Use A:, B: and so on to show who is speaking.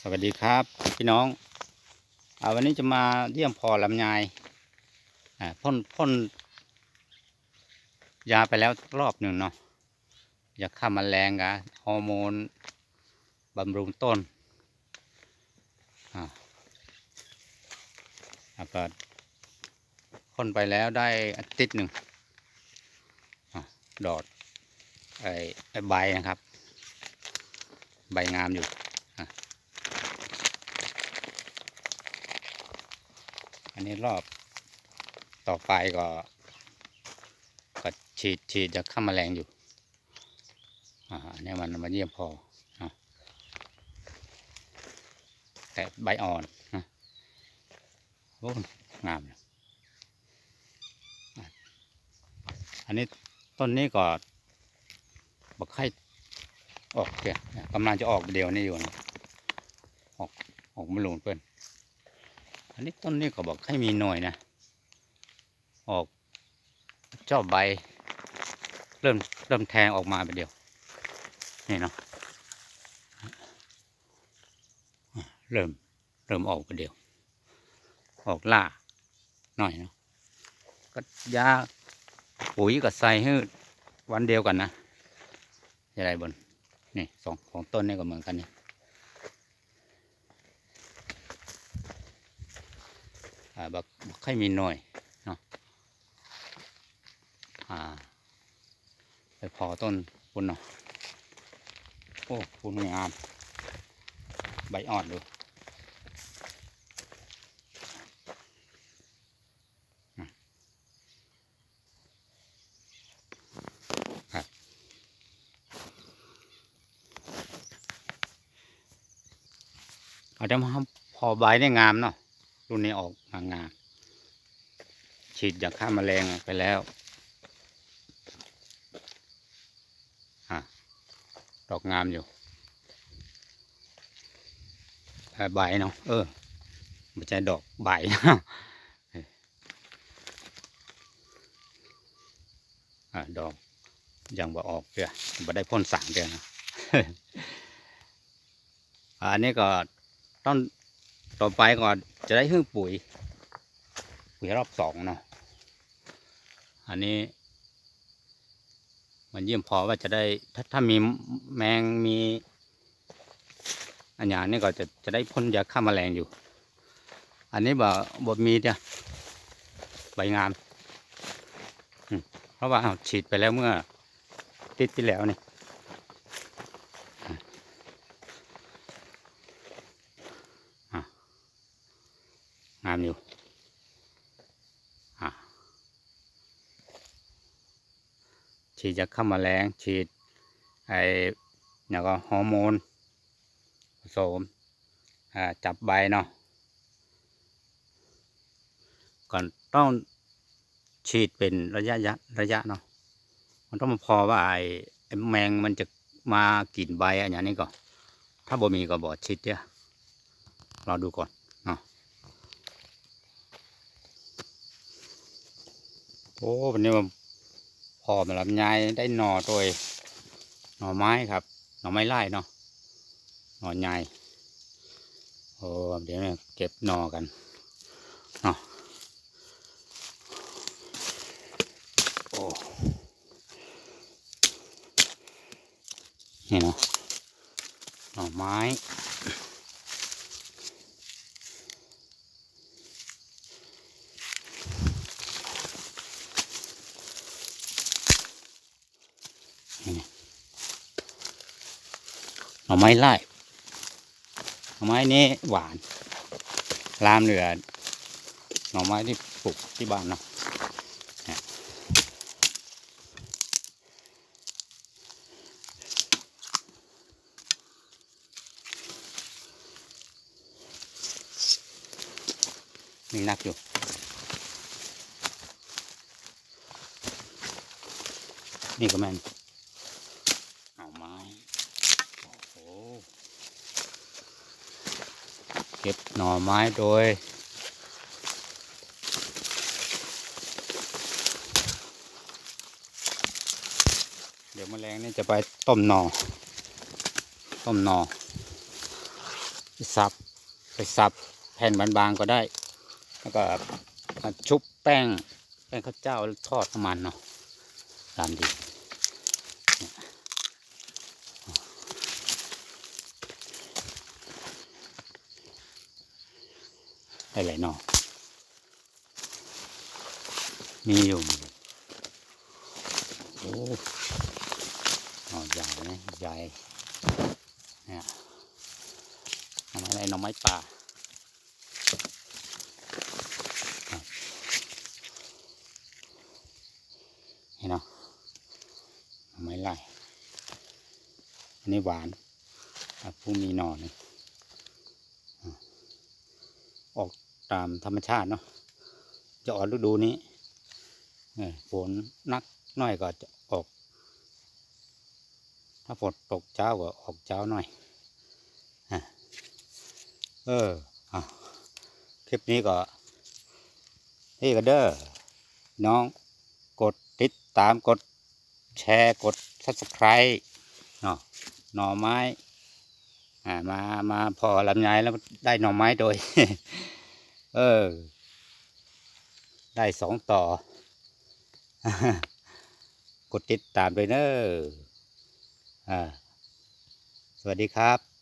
A: สวัสดีครับ พี่น้องอวันนี้จะมาเยี่ยมพอลำไยพ่นพ่นยาไปแล้วรอบหนึ่งเนาะยาฆ่ามแมลงกะฮอร์โมนบำรุงต้นอ่าก็พ่นไปแล้วได้อาทิตย์หนึ่งอะดอดไอ้ไอ้ใบนะครับ ใบงามอยู่ นนี้รอบต่อไปก็ก็ฉีดฉีดจะฆ่าแมลงอยู่อ่าอันนี้มันมาเยี่ยมพอแต่ใบอ่อนนะโอ้งามเลยอันนี้ต้นนี้ก็บักไข่ออกเนี่ยกำลังจะออกเดียวนี่อยู่นะออกออกมาลูนเพื่อน อันนี้ต้นนี้ก็บอกให้มีหน่อยนะ ออกเจ้าใบ เริ่มเริ่มแทงออกมาไปเดียว นี่เนาะอะเริ่มเริ่มออกไปเดียว ออกล่าหน่อยเนาะก็ยาปุ๋ยก็ใส่ให้วันเดียวกันนะอะไรบนนี่สองของต้นนี่ก็เหมือนกันนี่ อ่าบักบักไข่มีหน่อยเนาะอ่าไปพอต้นปุ่นเนาะโอ้ปุ่นงามใบอ่อนดูครับเอาจะมาพอใบได้งามเนาะ รุ่นนี้ออกมางามฉีดยาฆ่าแมลงไปแล้วอะดอกงามอยู่ใบเนาะเออไม่ใช่ดอกใบอะดอกยังบ่ออกเดือบ่ได้พ่นสางเดือนนะอันนี้ก็ต้อง ต่อไปก่อนจะได้หึ่องปุ๋ย ปุ๋ยรอบสองเนาะอันนี้ มันเยี่ยมพอว่าจะได้ถ้าถ้ามีแมงมีอันอย่างนี้ก็จะจะได้พ่นยาฆ่าแมลงอยู่ อันนี้บ่บ่มีเนี่ยใบงามเพราะว่าเอาฉีดไปแล้วเมื่อติดที่แล้วนี่ามอยู่ฉีดยาฆ่าแมลงฉีดไอ้เนี่ยก็ฮอร์โมนผสมจับใบเนาะก่อนต้องฉีดเป็นระยะยะระยะเนาะมันต้องมาพอว่าไอ้แมงมันจะมากินใบอะไรอย่างนี้ก่อนถ้าบ่มีก็บอดฉีดเนี่ยรอดูก่อน อ้วันนี้มันพอมาลำไยได้หน่อตัวหน่อไม้ครับ หน่อไม้ไล่เนาะหน่อใหญ่โอ้เดี๋ยวเนี่ยเก็บหน่อกันเนาะโอ้นี่เนาะหน่อไม้ หน่อไม้ไล่หน่อไม้นี้หวานลามเหลือหน่อไม้ที่ปลูกที่บ้านเนาะมีนักอยู่นี่ก็แม่นหน่อไม้ โอ้โห เก็บหน่อไม้โดย เดี๋ยวแมลงนี่จะไปต้มหน่อต้มหน่อไปสับไปสับแผ่นบางๆก็ได้ แล้วก็มาชุบแป้ง แป้งข้าวเจ้าแล้วทอดน้ำมันเนาะตามดีเนี่ย ได้หลายหนอมีอยู่มีอยู่โอ้หน่อใหญ่นะใหญ่เนี่ยหน่อไม้อะไรหน่อไม้ป่าเห็นเนาะหน่อไม้ไล่อันนี้หวานอะผู้มีหน่อนึ่งอะออก ตามธรรมชาติเนาะจะออกฤดูนี้ฝนนักหน่อยก็จะออก ถ้าฝนตกเช้าก็ออกเช้าหน่อยอเอออะคลิปนี้ก็นี่ก็เด้อน้องกดติดตามกดแชร์กด subscribe เนาะหน่อไม้ อ่ามามาพอลำไยแล้วได้หน่อไม้โดย เออ ได้สองต่อ กดติดตามด้วยเนอะอ่า สวัสดีครับ